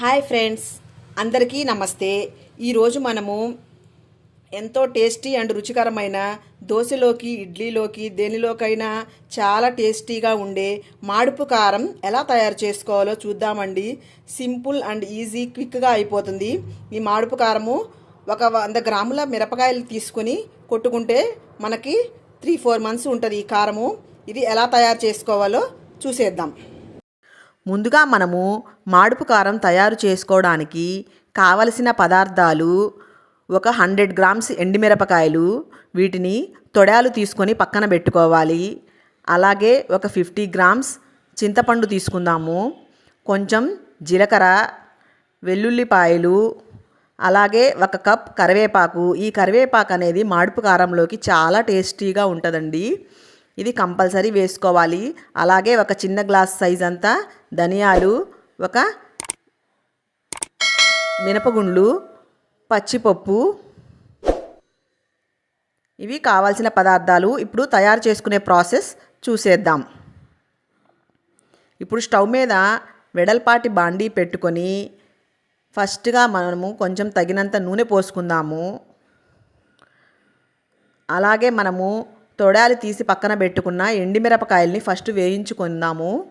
Hi friends అందరికీ నమస్తే. ఈరోజు మనము ఎంతో టేస్టీ అండ్ రుచికరమైన దోశలోకి ఇడ్లీలోకి దేనిలోకైనా చాలా టేస్టీగా ఉండే మాడుపు కారం ఎలా తయారు చేసుకోవాలో చూద్దామండి. సింపుల్ అండ్ ఈజీ క్విక్గా అయిపోతుంది. ఈ మాడుపు కారము ఒక వంద గ్రాముల మిరపకాయలు తీసుకొని కొట్టుకుంటే మనకి త్రీ ఫోర్ మంత్స్ ఉంటుంది ఈ కారము. ఇది ఎలా తయారు చేసుకోవాలో చూసేద్దాం. ముందుగా మనము మాడుపు కారం తయారు చేసుకోవడానికి కావలసిన పదార్థాలు ఒక హండ్రెడ్ గ్రామ్స్ ఎండిమిరపకాయలు వీటిని తొడాలు తీసుకొని పక్కన పెట్టుకోవాలి. అలాగే ఒక ఫిఫ్టీ గ్రామ్స్ చింతపండు తీసుకుందాము. కొంచెం జీలకర్ర వెల్లుల్లిపాయలు అలాగే ఒక కప్ కరివేపాకు. ఈ కరివేపాకు అనేది మాడుపు కారంలోకి చాలా టేస్టీగా ఉంటుందండి. ఇది కంపల్సరీ వేసుకోవాలి. అలాగే ఒక చిన్న గ్లాస్ సైజ్ అంతా ధనియాలు ఒక మినపగుండ్లు పచ్చిపప్పు. ఇవి కావాల్సిన పదార్థాలు ఇప్పుడు తయారు చేసుకునే ప్రాసెస్ చూసేద్దాం. ఇప్పుడు స్టవ్ మీద వెడల్పాటి బాండీ పెట్టుకొని ఫస్ట్గా మనము కొంచెం తగినంత నూనె పోసుకుందాము. అలాగే మనము తొడాలి తీసి పక్కన పెట్టుకున్న ఎండిమిరపకాయల్ని ఫస్ట్ వేయించుకుందాము.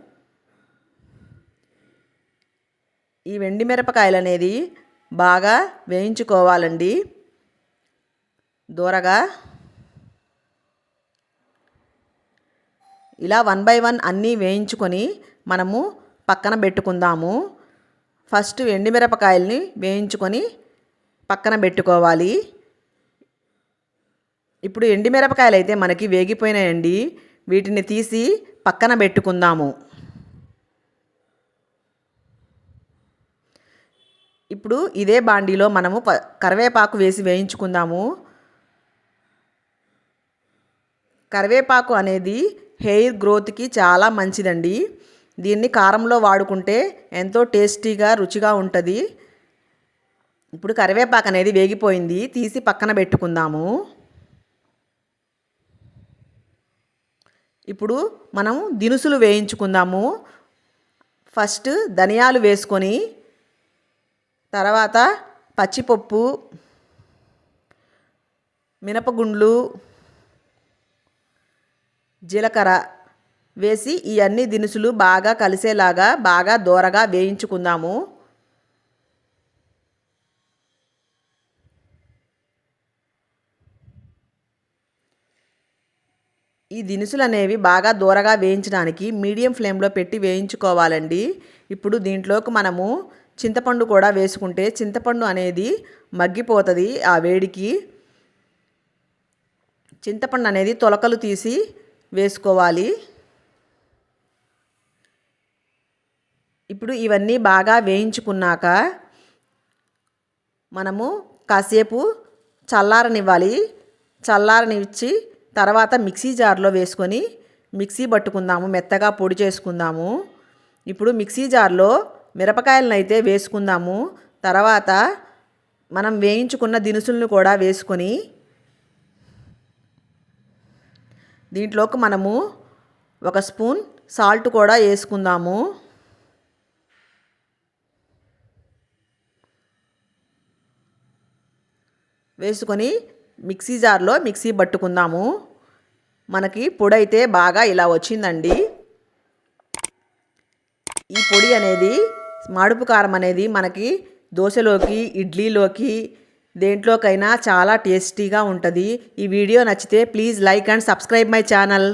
ఈ వెండిమిరపకాయలు అనేది బాగా వేయించుకోవాలండి. దూరగా. ఇలా వన్ బై వన్ అన్నీ వేయించుకొని మనము పక్కన పెట్టుకుందాము. ఫస్ట్ ఎండిమిరపకాయల్ని వేయించుకొని పక్కన పెట్టుకోవాలి. ఇప్పుడు ఎండిమిరపకాయలు అయితే మనకి వేగిపోయినాయండి. వీటిని తీసి పక్కన పెట్టుకుందాము. ఇప్పుడు ఇదే బాండీలో మనము ప కరివేపాకు వేసి వేయించుకుందాము. కరివేపాకు అనేది హెయిర్ గ్రోత్కి చాలా మంచిదండి. దీన్ని కారంలో వాడుకుంటే ఎంతో టేస్టీగా రుచిగా ఉంటుంది. ఇప్పుడు కరివేపాకు అనేది వేగిపోయింది. తీసి పక్కన పెట్టుకుందాము. ఇప్పుడు మనం దినుసులు వేయించుకుందాము. ఫస్ట్ ధనియాలు వేసుకొని తర్వాత పచ్చిపప్పు మినపగుండ్లు జీలకర్ర వేసి ఇవన్నీ దినుసులు బాగా కలిసేలాగా బాగా దోరగా వేయించుకుందాము. ఈ దినుసులు అనేవి బాగా దూరగా వేయించడానికి మీడియం ఫ్లేమ్లో పెట్టి వేయించుకోవాలండి. ఇప్పుడు దీంట్లోకి మనము చింతపండు కూడా వేసుకుంటే చింతపండు అనేది మగ్గిపోతుంది ఆ వేడికి. చింతపండు అనేది తొలకలు తీసి వేసుకోవాలి. ఇప్పుడు ఇవన్నీ బాగా వేయించుకున్నాక మనము కాసేపు చల్లారనివ్వాలి. చల్లారనిచ్చి తర్వాత మిక్సీ జార్లో వేసుకొని మిక్సీ పట్టుకుందాము మెత్తగా పొడి చేసుకుందాము. ఇప్పుడు మిక్సీ జార్లో మిరపకాయలను అయితే వేసుకుందాము. తర్వాత మనం వేయించుకున్న దినుసులను కూడా వేసుకొని దీంట్లోకి మనము ఒక స్పూన్ సాల్ట్ కూడా వేసుకుందాము. వేసుకొని మిక్సీ జార్లో మిక్సీ పట్టుకుందాము. మనకి పొడి అయితే బాగా ఇలా వచ్చిందండి. ఈ పొడి అనేది మాడుపు కారం అనేది మనకి దోశలోకి ఇడ్లీలోకి దేంట్లోకైనా చాలా టేస్టీగా ఉంటుంది. ఈ వీడియో నచ్చితే please like and subscribe my channel.